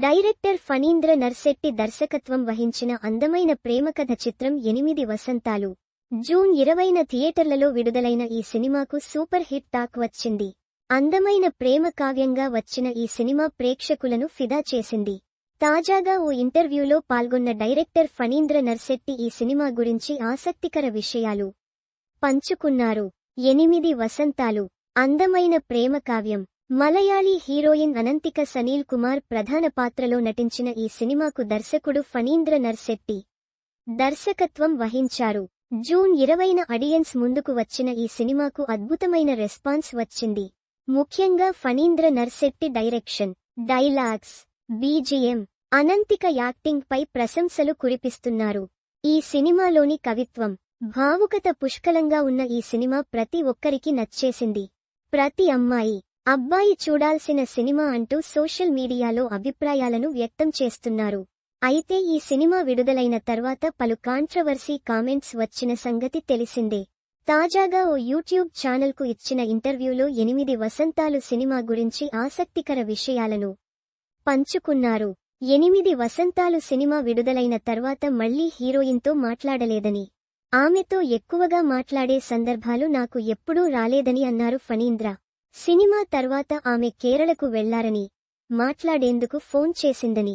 Director Phanindra Narsetti దర్శకత్వం వహించిన అందమైన ప్రేమకథ చిత్రం ఎనిమిది వసంతాలు. జూన్ ఇరవైన థియేటర్లలో విడుదలైన ఈ సినిమాకు సూపర్ హిట్ టాక్ వచ్చింది. అందమైన ప్రేమ కావ్యంగా వచ్చిన ఈ సినిమా ప్రేక్షకులను ఫిదా చేసింది. తాజాగా ఓ ఇంటర్వ్యూలో పాల్గొన్న డైరెక్టర్ ఫణీంద్ర నర్శెట్టి ఈ సినిమా గురించి ఆసక్తికర విషయాలు పంచుకున్నారు. ఎనిమిది వసంతాలు. అందమైన ప్రేమ కావ్యం. మలయాళీ హీరోయిన్ అనంతిక సనీల్ కుమార్ ప్రధాన పాత్రలో నటించిన ఈ సినిమాకు దర్శకుడు ఫణీంద్ర నర్శెట్టి దర్శకత్వం వహించారు. జూన్ ఇరవైన అడియన్స్ ముందుకు వచ్చిన ఈ సినిమాకు అద్భుతమైన రెస్పాన్స్ వచ్చింది. ముఖ్యంగా Phanindra Narsetti direction dialogues BGM Anantika acting పై ప్రశంసలు కురిపిస్తున్నారు. ఈ సినిమాలోని కవిత్వం భావుకత పుష్కలంగా ఉన్న ఈ సినిమా ప్రతి ఒక్కరికి నచ్చేసింది. ప్రతి అమ్మాయి అబ్బాయి చూడాల్సిన సినిమా అంటూ సోషల్ మీడియాలో అభిప్రాయాలను వ్యక్తం చేస్తున్నారు. అయితే ఈ సినిమా విడుదలైన తర్వాత పలు కాంట్రవర్సీ కామెంట్స్ వచ్చిన సంగతి తెలిసిందే. తాజాగా ఓ యూట్యూబ్ ఛానల్కు ఇచ్చిన ఇంటర్వ్యూలో ఎనిమిది వసంతాలు సినిమా గురించి ఆసక్తికర విషయాలను పంచుకున్నారు. ఎనిమిది వసంతాలు సినిమా విడుదలైన తర్వాత మళ్ళీ హీరోయిన్తో మాట్లాడలేదని. ఆమెతో ఎక్కువగా మాట్లాడే సందర్భాలు నాకు ఎప్పుడూ రాలేదని అన్నారు ఫణీంద్ర. సినిమా తర్వాత ఆమె కేరళకు వెళ్ళారని మాట్లాడేందుకు ఫోన్ చేసిందని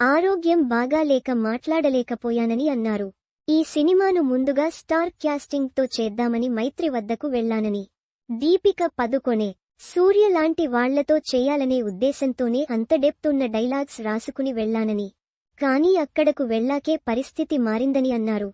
ఆరోగ్యం బాగాలేక మాట్లాడలేకపోయానని అన్నారు. ఈ సినిమాను ముందుగా స్టార్ క్యాస్టింగ్తో చేద్దామని మైత్రి వద్దకు వెళ్ళానని దీపిక పదుకొనే సూర్య లాంటి వాళ్ళతో చేయాలనే ఉద్దేశంతోనే అంత డెప్తున్న డైలాగ్స్ రాసుకుని వెళ్ళానని కానీ అక్కడకు వెళ్ళాకే పరిస్థితి మారిందని అన్నారు.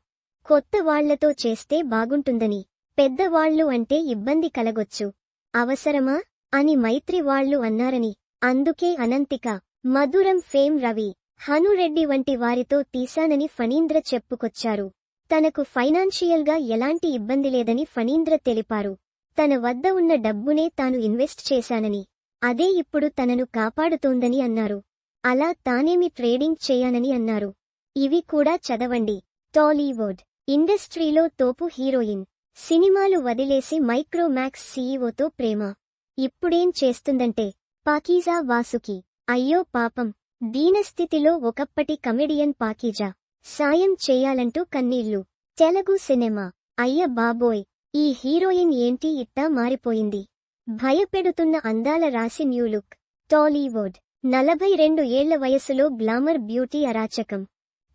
కొత్త వాళ్ళతో చేస్తే బాగుంటుందని పెద్దవాళ్ళు అంటే ఇబ్బంది కలగొచ్చు. అవసరమా? అని మైత్రి వాళ్ళు అన్నారని. అందుకే అనంతిక మధురం ఫేమ్ రవి హనురెడ్డి వంటి వారితో తీశానని ఫణీంద్ర చెప్పుకొచ్చారు. తనకు ఫైనాన్షియల్గా ఎలాంటి ఇబ్బంది లేదని ఫణీంద్ర తెలిపారు. తన వద్ద ఉన్న డబ్బునే తాను ఇన్వెస్ట్ చేశానని అదే ఇప్పుడు తనను కాపాడుతోందని అన్నారు. అలా తానేమి ట్రేడింగ్ చేయానని అన్నారు. ఇవి కూడా చదవండి. టాలీవుడ్ ఇండస్ట్రీలో తోపు హీరోయిన్ సినిమాలు వదిలేసి మైక్రోమాక్స్ సీఈఓతో ప్రేమ. ఇప్పుడేం చేస్తుందంటే పాకీజా వాసుకి అయ్యో పాపం దీనస్థితిలో ఒకప్పటి కమెడియన్ పాకీజా. సాయం చేయాలంటూ కన్నీళ్ళు. తెలుగు సినిమా. అయ్య బాబోయ్ ఈ హీరోయిన్ ఏంటి ఇట్టా మారిపోయింది. భయపెడుతున్న అందాల రాసి న్యూలుక్ టాలీవుడ్. నలభై రెండు ఏళ్ళ వయసులో గ్లామర్ బ్యూటీ అరాచకం.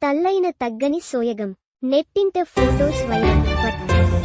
తల్లైన తగ్గని సోయగం. నెట్టింట ఫోటోస్ వైరల్.